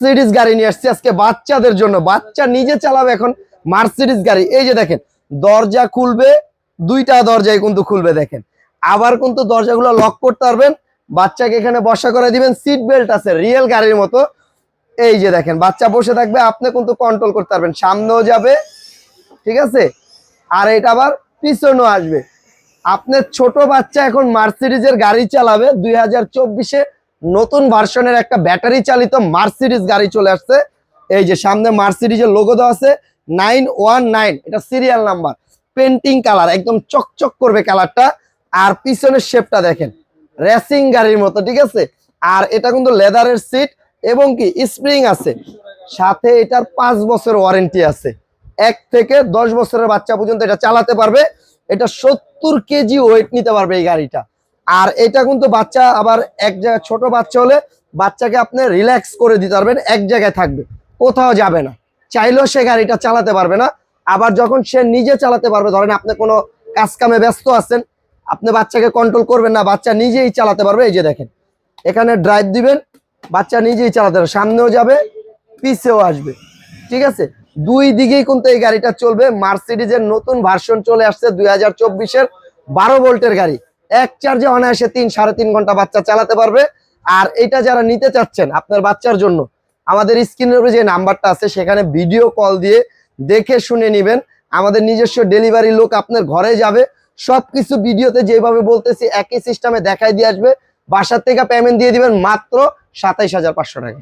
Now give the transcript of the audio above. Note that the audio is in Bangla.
মার্সিডিস গাড়ি নিয়ে আসছি আজকে বাচ্চাদের জন্য। বাচ্চা নিজে চালাবে এখন মার্সিডিস গাড়ি। এই যে দেখেন, দরজা খুলবে, দুইটা দরজায় কিন্তু খুলবে দেখেন। আবার কিন্তু দরজাগুলো লক করতে পারবেন। বাচ্চাকে এখানে বসা করে দিবেন। সিট বেল্ট আছে রিয়েল গাড়ির মতো। এই যে দেখেন, বাচ্চা বসে থাকবে, আপনি কিন্তু কন্ট্রোল করতে পারবেন। সামনেও যাবে, ঠিক আছে? আর এটা আবার পিছনেও আসবে। আপনার ছোট বাচ্চা এখন মার্সিডিজের গাড়ি চালাবে দুই হাজার চব্বিশে। নতুন ভার্সনের একটা ব্যাটারি চালিত মার্সিডিজ গাড়ি চলে আসছে। এই যে সামনে মার্সিডিজের লোগো দেওয়া আছে নাইন ওয়ান নাইন এটা সিরিয়াল নাম্বার পেন্টিং কালার একদম চকচক করবে কালারটা আর পিছনের শেপটা দেখেন রেসিং গাড়ির মতো, ঠিক আছে? আর এটা কিন্তু লেদারের সিট এবং কি স্প্রিং আছে। সাথে এটার পাঁচ বছর ওয়ারেন্টি আছে। এক থেকে দশ বছরের বাচ্চা পর্যন্ত এটা চালাতে পারবে। এটা সত্তর কেজি ওয়েট নিতে পারবে এই গাড়িটা। আর এটা কিন্তু বাচ্চা আবার এক জায়গায় ছোট বাচ্চা হলে বাচ্চাকে আপনি রিল্যাক্স করে দিতে পারবেন, এক জায়গায় থাকবে, কোথাও যাবে না। চাইলেও সে গাড়িটা চালাতে পারবে না। আবার যখন সে নিজে চালাতে পারবে, ধরেন আপনি কোনো কাজ কামে ব্যস্ত আছেন, আপনি বাচ্চাকে কন্ট্রোল করবেন না, বাচ্চা নিজেই চালাতে পারবে, এই যে দেখেন। এখানে ড্রাইভ দিবেন, বাচ্চা নিজেই চালাতে পারবে, সামনেও যাবে, পিছেও আসবে। ঠিক আছে? দুই দিকেই কিন্তু এই গাড়িটা চলবে। মার্সিডিজের নতুন ভার্সন চলে আসছে দুই হাজার চব্বিশের বারো ভোল্টের গাড়ি। এক চার্জে অনায়াসে তিন, সাড়ে তিন ঘণ্টা বাচ্চা চালাতে পারবে। আর এটা যারা নিতে চাচ্ছেন আপনার বাচ্চার জন্য, আমাদের স্ক্রিনের উপরে যে নাম্বারটা আছে, সেখানে ভিডিও কল দিয়ে দেখে শুনে নেবেন। আমাদের নিজস্ব ডেলিভারি লোক আপনার ঘরে যাবে। সবকিছু ভিডিওতে যেভাবে বলতেছি, একই সিস্টেমে দেখাই দিয়ে আসবে। বাসার থেকে পেমেন্ট দিয়ে দিবেন মাত্র সাতাইশ হাজার পাঁচশো টাকা।